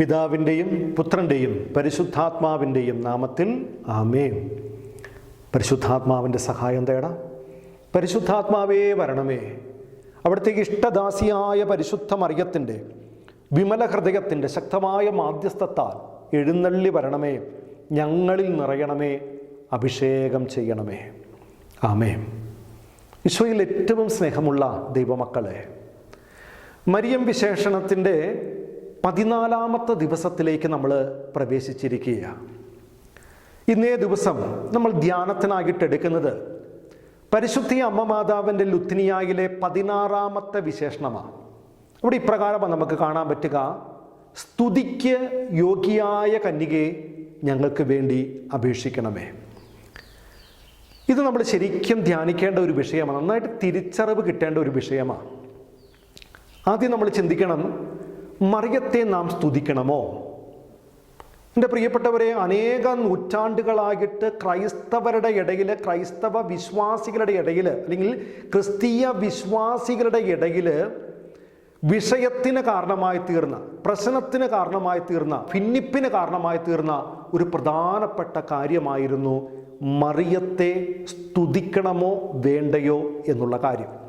പിതാവിന്റെയും പുത്രന്റെയും പരിശുദ്ധാത്മാവിന്റെയും നാമത്തിൽ ആമേ പരിശുദ്ധാത്മാവിന്റെ സഹായം തേടാം. പരിശുദ്ധാത്മാവേ വരണമേ. അവിടത്തേക്ക് ഇഷ്ടദാസിയായ പരിശുദ്ധ മറിയത്തിന്റെ വിമല ഹൃദയത്തിന്റെ ശക്തമായ മാധ്യസ്ഥത്താൽ എഴുന്നള്ളി വരണമേ. ഞങ്ങളിൽ നിറയണമേ. അഭിഷേകം ചെയ്യണമേ. ആമേ ഈശോയിൽ ഏറ്റവും സ്നേഹമുള്ള ദൈവമക്കളെ മരിയം വിശേഷണത്തിന്റെ പതിനാലാമത്തെ ദിവസത്തിലേക്ക് നമ്മൾ പ്രവേശിച്ചിരിക്കുകയാണ്. ഇന്നേ ദിവസം നമ്മൾ ധ്യാനത്തിനായിട്ട് എടുക്കുന്നത് പരിശുദ്ധി അമ്മ മാതാവിന്റെ ലുത്തിനിയായിലെ പതിനാറാമത്തെ വിശേഷണമാണ്. അവിടെ ഇപ്രകാരമാണ് നമുക്ക് കാണാൻ പറ്റുക. സ്തുതിക്ക് യോഗ്യയായ കന്യകയെ ഞങ്ങൾക്ക് വേണ്ടി അപേക്ഷിക്കണമേ. ഇത് നമ്മൾ ശരിക്കും ധ്യാനിക്കേണ്ട ഒരു വിഷയമാണ്. നന്നായിട്ട് തിരിച്ചറിവ് കിട്ടേണ്ട ഒരു വിഷയമാണ്. ആദ്യം നമ്മൾ ചിന്തിക്കണം മറിയത്തെ നാം സ്തുതിക്കണമോ? എന്റെ പ്രിയപ്പെട്ടവരെ അനേക നൂറ്റാണ്ടുകളായിട്ട് ക്രൈസ്തവരുടെ ഇടയിൽ ക്രൈസ്തവ വിശ്വാസികളുടെ ഇടയിൽ അല്ലെങ്കിൽ ക്രിസ്തീയ വിശ്വാസികളുടെ ഇടയിൽ വിഷയത്തിന് കാരണമായി തീർന്ന പ്രശ്നത്തിന് കാരണമായി തീർന്ന ഭിന്നിപ്പിന് കാരണമായി തീർന്ന ഒരു പ്രധാനപ്പെട്ട കാര്യമായിരുന്നു മറിയത്തെ സ്തുതിക്കണമോ വേണ്ടയോ എന്നുള്ള കാര്യം.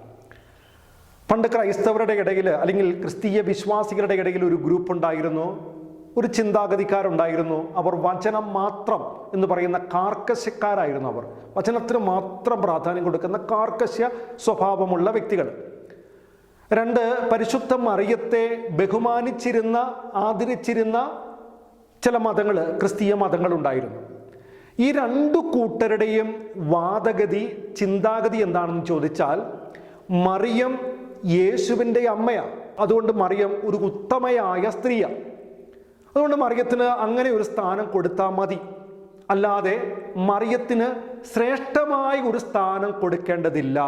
പണ്ട് ക്രൈസ്തവരുടെ ഇടയിൽ അല്ലെങ്കിൽ ക്രിസ്തീയ വിശ്വാസികളുടെ ഇടയിൽ ഒരു ഗ്രൂപ്പ് ഉണ്ടായിരുന്നു. ഒരു ചിന്താഗതിക്കാരുണ്ടായിരുന്നു. അവർ വചനം മാത്രം എന്ന് പറയുന്ന കാർക്കശ്യക്കാരായിരുന്നു അവർ. വചനത്തിന് മാത്രം പ്രാധാന്യം കൊടുക്കുന്ന കാർക്കശ്യ സ്വഭാവമുള്ള വ്യക്തികൾ. രണ്ട് പരിശുദ്ധ മറിയത്തെ ബഹുമാനിച്ചിരുന്ന ആദരിച്ചിരുന്ന ചില മതങ്ങൾ ക്രിസ്തീയ മതങ്ങളുണ്ടായിരുന്നു ഈ രണ്ടു കൂട്ടരുടെയും വാദഗതി ചിന്താഗതി എന്താണെന്ന് ചോദിച്ചാൽ മറിയം യേശുവിന്റെ അമ്മയാണ് അതുകൊണ്ട് മറിയം ഒരു ഉത്തമയായ സ്ത്രീയാണ് അതുകൊണ്ട് മറിയത്തിന് അങ്ങനെ ഒരു സ്ഥാനം കൊടുത്താൽ മതി. അല്ലാതെ മറിയത്തിന് ശ്രേഷ്ഠമായ ഒരു സ്ഥാനം കൊടുക്കേണ്ടതില്ല.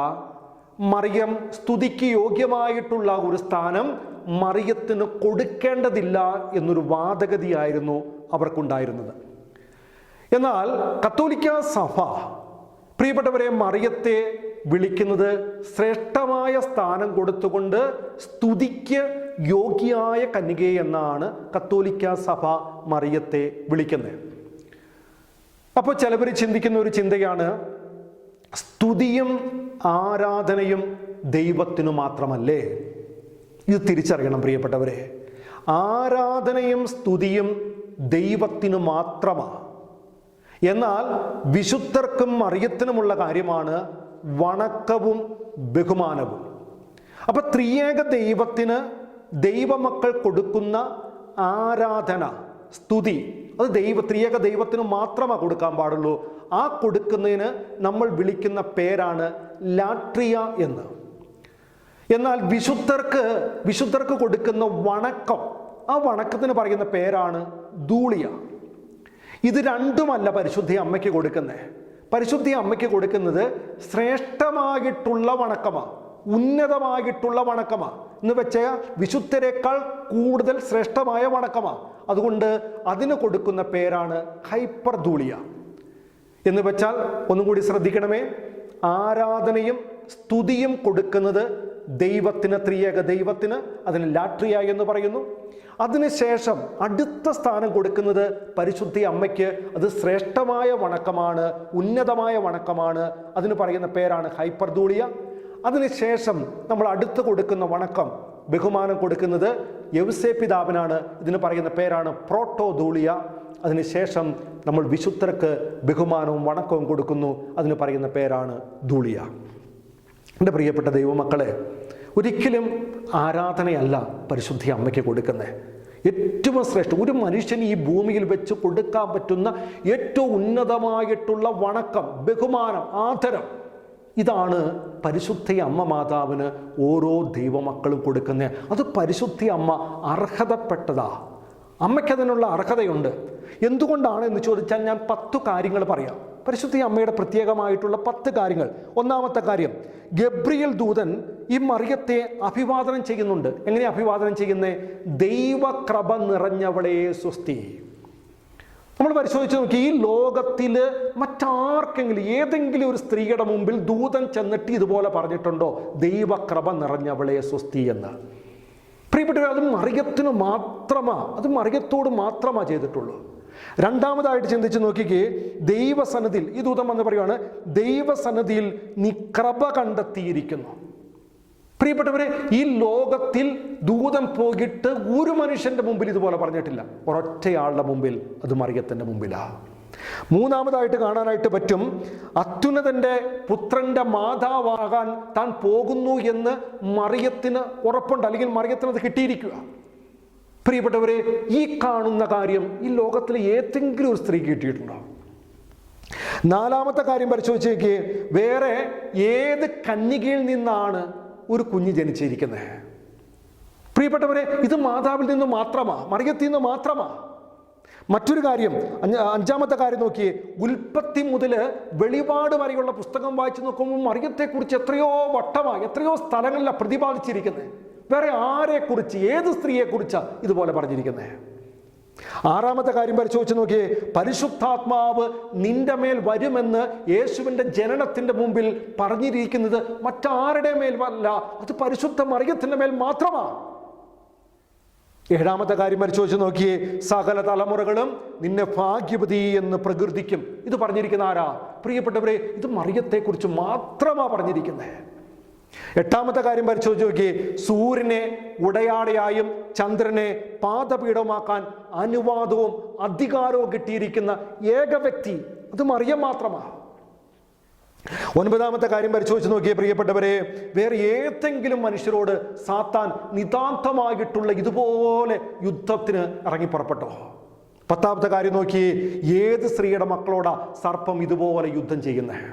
മറിയം സ്തുതിക്ക് യോഗ്യമായിട്ടുള്ള ഒരു സ്ഥാനം മറിയത്തിന് കൊടുക്കേണ്ടതില്ല എന്നൊരു വാദഗതിയായിരുന്നു അവർക്കുണ്ടായിരുന്നത്. എന്നാൽ കത്തോലിക്ക സഭ പ്രിയപ്പെട്ടവരെ മറിയത്തെ വിളിക്കുന്നത് ശ്രേഷ്ഠമായ സ്ഥാനം കൊടുത്തുകൊണ്ട് സ്തുതിക്ക് യോഗ്യയായ കന്യകെ എന്നാണ് കത്തോലിക്ക സഭ മറിയത്തെ വിളിക്കുന്നത്. അപ്പോൾ ചിലവർ ചിന്തിക്കുന്ന ഒരു ചിന്തയാണ് സ്തുതിയും ആരാധനയും ദൈവത്തിനു മാത്രമല്ലേ? ഇത് തിരിച്ചറിയണം പ്രിയപ്പെട്ടവരെ. ആരാധനയും സ്തുതിയും ദൈവത്തിനു മാത്രമാണ് എന്നാൽ വിശുദ്ധർക്കും അറിയത്തിനുമുള്ള കാര്യമാണ് വണക്കവും ബഹുമാനവും. അപ്പൊ ത്രിയേക ദൈവത്തിന് ദൈവമക്കൾ കൊടുക്കുന്ന ആരാധന സ്തുതി അത് ദൈവ ത്രിയേക ദൈവത്തിന് മാത്രമേ കൊടുക്കാൻ പാടുള്ളൂ. ആ കൊടുക്കുന്നതിന് നമ്മൾ വിളിക്കുന്ന പേരാണ് ലാട്രിയ എന്ന്. എന്നാൽ വിശുദ്ധർക്ക് വിശുദ്ധർക്ക് കൊടുക്കുന്ന വണക്കം ആ വണക്കത്തിന് പറയുന്ന പേരാണ് ധൂളിയ. ഇത് രണ്ടുമല്ല പരിശുദ്ധി അമ്മയ്ക്ക് കൊടുക്കുന്നത് പരിശുദ്ധി അമ്മയ്ക്ക് കൊടുക്കുന്നത് ശ്രേഷ്ഠമായിട്ടുള്ള വണക്കമാണ് ഉന്നതമായിട്ടുള്ള വണക്കമാണ് എന്ന് വെച്ചാൽ വിശുദ്ധരെക്കാൾ കൂടുതൽ ശ്രേഷ്ഠമായ വണക്കമാണ് അതുകൊണ്ട് അതിന് കൊടുക്കുന്ന പേരാണ് ഹൈപ്പർ ധൂളിയ എന്ന് വെച്ചാൽ ഒന്നുകൂടി ശ്രദ്ധിക്കണമേ ആരാധനയും സ്തുതിയും കൊടുക്കുന്നത് ദൈവത്തിന് ത്രിയേക ദൈവത്തിന് അതിന് ലാട്രിയ എന്ന് പറയുന്നു. അതിനുശേഷം അടുത്ത സ്ഥാനം കൊടുക്കുന്നത് പരിശുദ്ധി അമ്മയ്ക്ക്. അത് ശ്രേഷ്ഠമായ വണക്കമാണ് ഉന്നതമായ വണക്കമാണ്. അതിന് പറയുന്ന പേരാണ് ഹൈപ്പർദൂളിയ. അതിനുശേഷം നമ്മൾ അടുത്ത് കൊടുക്കുന്ന വണക്കം ബഹുമാനം കൊടുക്കുന്നത് യവ്സേ പിതാവിനാണ് ഇതിന് പറയുന്ന പേരാണ് പ്രോട്ടോ ധൂളിയ അതിനുശേഷം നമ്മൾ വിശുദ്ധർക്ക് ബഹുമാനവും വണക്കവും കൊടുക്കുന്നു. അതിന് പറയുന്ന പേരാണ് ധൂളിയ എന്റെ പ്രിയപ്പെട്ട ദൈവമക്കളെ ഒരിക്കലും ആരാധനയല്ല പരിശുദ്ധി അമ്മയ്ക്ക് കൊടുക്കുന്നത്. ഏറ്റവും ശ്രേഷ്ഠം ഒരു മനുഷ്യൻ ഈ ഭൂമിയിൽ വെച്ച് കൊടുക്കാൻ പറ്റുന്ന ഏറ്റവും ഉന്നതമായിട്ടുള്ള വണക്കം ബഹുമാനം ആദരം ഇതാണ് പരിശുദ്ധി അമ്മ മാതാവിന് ഓരോ ദൈവമക്കളും കൊടുക്കുന്നത്. അത് പരിശുദ്ധി അമ്മ അർഹതപ്പെട്ടതാ. അമ്മയ്ക്ക് അതിനുള്ള അർഹതയുണ്ട്. എന്തുകൊണ്ടാണ് എന്ന് ചോദിച്ചാൽ ഞാൻ പത്തു കാര്യങ്ങൾ പറയാം. പരിശുദ്ധി അമ്മയുടെ പ്രത്യേകമായിട്ടുള്ള പത്ത് കാര്യങ്ങൾ. ഒന്നാമത്തെ കാര്യം ഗബ്രിയൽ ദൂതൻ ഈ മറിയത്തെ അഭിവാദനം ചെയ്യുന്നുണ്ട്. എങ്ങനെ അഭിവാദനം ചെയ്യുന്നത് ദൈവക്രപ നിറഞ്ഞവളെ സ്വസ്തി. നമ്മൾ പരിശോധിച്ച് നോക്കി ഈ ലോകത്തിൽ മറ്റാർക്കെങ്കിലും ഏതെങ്കിലും ഒരു സ്ത്രീയുടെ മുമ്പിൽ ദൂതൻ ചെന്നിട്ട് ഇതുപോലെ പറഞ്ഞിട്ടുണ്ടോ? ദൈവക്രപ നിറഞ്ഞവളെ സ്വസ്തി എന്ന്. പ്രിയപ്പെട്ടവർ അത് മറിയത്തിന് മാത്രമാ അത് മറിയത്തോട് മാത്രമാ ചെയ്തിട്ടുള്ളൂ. രണ്ടാമതായിട്ട് ചിന്തിച്ച് നോക്കിക്കേ ദൈവസന്നിധിയിൽ ഈ ദൂതം വന്ന് പറയുവാണ് ദൈവസന്നിധിയിൽ നീ കൃപ കണ്ടെത്തിയിരിക്കുന്നു. പ്രിയപ്പെട്ടവരെ ഈ ലോകത്തിൽ ദൂതം പോകിട്ട് ഒരു മനുഷ്യന്റെ മുമ്പിൽ ഇതുപോലെ പറഞ്ഞിട്ടില്ല. ഒരൊറ്റയാളുടെ മുമ്പിൽ അത് മറിയത്തിന്റെ മുമ്പിലാ. മൂന്നാമതായിട്ട് കാണാനായിട്ട് പറ്റും അത്യുന്നതന്റെ പുത്രന്റെ മാതാവാകാൻ താൻ പോകുന്നു എന്ന് മറിയത്തിന് ഉറപ്പുണ്ട്. അല്ലെങ്കിൽ മറിയത്തിന് അത് കിട്ടിയിരിക്കുക. പ്രിയപ്പെട്ടവരെ ഈ കാണുന്ന കാര്യം ഈ ലോകത്തിലെ ഏതെങ്കിലും ഒരു സ്ത്രീ കിട്ടിയിട്ടുണ്ടോ? നാലാമത്തെ കാര്യം പരിശോധിച്ചേക്ക് വേറെ ഏത് കന്യകയിൽ നിന്നാണ് ഒരു കുഞ്ഞ് ജനിച്ചിരിക്കുന്നത് പ്രിയപ്പെട്ടവരെ ഇത് മാതാവിൽ നിന്ന് മാത്രമാ മറിയത്തിൽ നിന്ന് മാത്രമാ. മറ്റൊരു കാര്യം അഞ്ച- അഞ്ചാമത്തെ കാര്യം നോക്കിയേ ഉൽപ്പത്തി മുതൽ വെളിപാട് വരെയുള്ള പുസ്തകം വായിച്ചു നോക്കുമ്പോൾ മറിയത്തെക്കുറിച്ച് എത്രയോ വട്ടമാണ് എത്രയോ സ്ഥലങ്ങളിലാണ് പ്രതിപാദിച്ചിരിക്കുന്നത് വേറെ ആരെക്കുറിച്ച് ഏത് സ്ത്രീയെക്കുറിച്ചാണ് ഇതുപോലെ പറഞ്ഞിരിക്കുന്നത് ആറാമത്തെ കാര്യം പരിശോധിച്ച് നോക്കിയേ പരിശുദ്ധാത്മാവ് നിന്റെ മേൽ വരുമെന്ന് യേശുവിന്റെ ജനനത്തിന്റെ മുമ്പിൽ പറഞ്ഞിരിക്കുന്നത് മറ്റാരുടെ മേൽ അല്ല അത് പരിശുദ്ധ മറിയത്തിന്റെ മേൽ മാത്രമാണ് ഏഴാമത്തെ കാര്യം പരിശോധിച്ച് നോക്കിയേ സകല തലമുറകളും നിന്നെ ഭാഗ്യവതി എന്ന് പ്രകീർത്തിക്കും. ഇത് പറഞ്ഞിരിക്കുന്ന ആരാ? പ്രിയപ്പെട്ടവരെ ഇത് മറിയത്തെക്കുറിച്ച് മാത്രമാണ് പറഞ്ഞിരിക്കുന്നത് എട്ടാമത്തെ കാര്യം പരിശോധിച്ച് നോക്കി. സൂര്യനെ ഉടയാടയായും ചന്ദ്രനെ പാദപീഠമാക്കാൻ അനുവാദവും അധികാരവും കിട്ടിയിരിക്കുന്ന ഏക വ്യക്തി അത് മറിയം മാത്രമാണ്. ഒൻപതാമത്തെ കാര്യം പരിശോധിച്ച് നോക്കിയ പ്രിയപ്പെട്ടവരെ വേറെ ഏതെങ്കിലും മനുഷ്യരോട് സാത്താൻ നിതാന്തമായിട്ടുള്ള ഇതുപോലെ യുദ്ധത്തിന് ഇറങ്ങി പുറപ്പെട്ടോ പത്താമത്തെ കാര്യം നോക്കി. ഏത് സ്ത്രീയുടെ മക്കളോടാ സർപ്പം ഇതുപോലെ യുദ്ധം ചെയ്യുന്നത്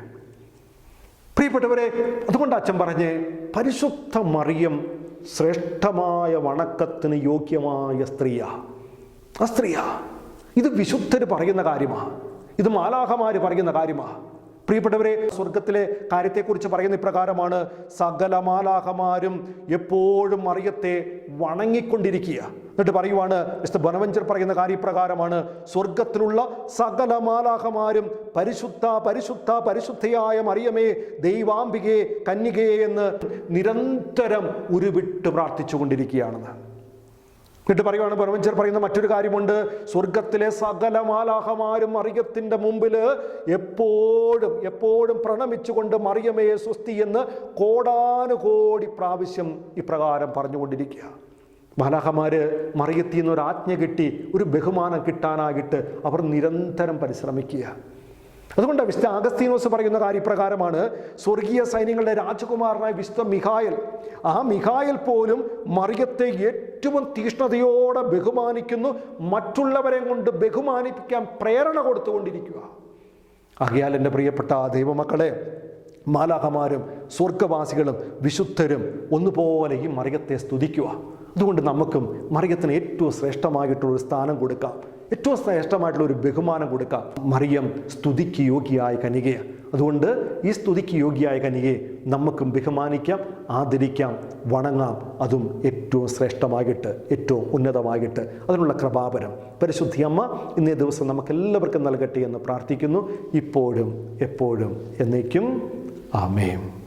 പ്രിയപ്പെട്ടവരെ അതുകൊണ്ട് അച്ഛൻ പറഞ്ഞ് പരിശുദ്ധ മറിയം ശ്രേഷ്ഠമായ വണക്കത്തിന് യോഗ്യമായ സ്ത്രീയാ. ആ സ്ത്രീയാ. ഇത് വിശുദ്ധർ പറയുന്ന കാര്യമാണ് ഇത് മാലാഹമാര് പറയുന്ന കാര്യമാ. പ്രിയപ്പെട്ടവരെ സ്വർഗത്തിലെ കാര്യത്തെക്കുറിച്ച് പറയുന്ന ഇപ്രകാരമാണ്. സകല മാലാഹമാരും എപ്പോഴും അറിയത്തെ വണങ്ങിക്കൊണ്ടിരിക്കുക. എന്നിട്ട് പറയുവാണ് മിസ്റ്റർ ബനവഞ്ചർ പറയുന്ന കാര്യ കാര്യപ്രകാരമാണ് സ്വർഗത്തിലുള്ള സകല മാലാഹമാരും പരിശുദ്ധ പരിശുദ്ധ പരിശുദ്ധയായ മറിയമേ ദൈവാംബികയെ കന്യകയെ എന്ന് നിരന്തരം ഉരുവിട്ട് പ്രാർത്ഥിച്ചുകൊണ്ടിരിക്കുകയാണെന്ന്. എന്നിട്ട് പറയുവാണ് പരമഞ്ചർ പറയുന്ന മറ്റൊരു കാര്യമുണ്ട്. സ്വർഗത്തിലെ സകല മാലാഹമാരും മറിയത്തിന്റെ മുമ്പിൽ എപ്പോഴും എപ്പോഴും പ്രണമിച്ചുകൊണ്ട് മറിയമയെ സ്വസ്തി എന്ന് കോടാനുകോടി പ്രാവശ്യം ഇപ്രകാരം പറഞ്ഞുകൊണ്ടിരിക്കുക. മാലാഹമാര് മറിയത്തിൽ നിന്ന് ഒരു ആജ്ഞ കിട്ടി ഒരു ബഹുമാനം കിട്ടാനായിട്ട് അവർ നിരന്തരം പരിശ്രമിക്കുക. അതുകൊണ്ട് വിശുദ്ധ അഗസ്തീനോസ് പറയുന്ന കാര്യപ്രകാരമാണ് സ്വർഗീയ സൈന്യങ്ങളുടെ രാജകുമാരനായ വിശുദ്ധ മിഹായൽ ആ മിഹായൽ പോലും മറിയത്തെ ഏറ്റവും തീഷ്ണതയോടെ ബഹുമാനിക്കുന്നു. മറ്റുള്ളവരെ കൊണ്ട് ബഹുമാനിപ്പിക്കാൻ പ്രേരണ കൊടുത്തുകൊണ്ടിരിക്കുക. അഹിയാൽ എന്റെ പ്രിയപ്പെട്ട ദൈവമക്കളെ മാലാഹമാരും സ്വർഗവാസികളും വിശുദ്ധരും ഒന്നുപോലെ ഈ മറിയത്തെ സ്തുതിക്കുക. അതുകൊണ്ട് നമുക്കും മറിയത്തിന് ഏറ്റവും ശ്രേഷ്ഠമായിട്ടുള്ളൊരു സ്ഥാനം കൊടുക്കാം. ഏറ്റവും ശ്രേഷ്ഠമായിട്ടുള്ള ഒരു ബഹുമാനം കൊടുക്കാം. മറിയം സ്തുതിക്ക് യോഗ്യയായ കനികയാണ് അതുകൊണ്ട് ഈ സ്തുതിക്ക് യോഗ്യയായ കനികയെ നമുക്കും ബഹുമാനിക്കാം ആദരിക്കാം വണങ്ങാം. അതും ഏറ്റവും ശ്രേഷ്ഠമാകിട്ട് ഏറ്റവും ഉന്നതമാകിട്ട്. അതിനുള്ള കൃപാപരം പരിശുദ്ധിയമ്മ ഇന്നേ ദിവസം നമുക്കെല്ലാവർക്കും നൽകട്ടെ എന്ന് പ്രാർത്ഥിക്കുന്നു. ഇപ്പോഴും എപ്പോഴും എന്നേക്കും. ആമേം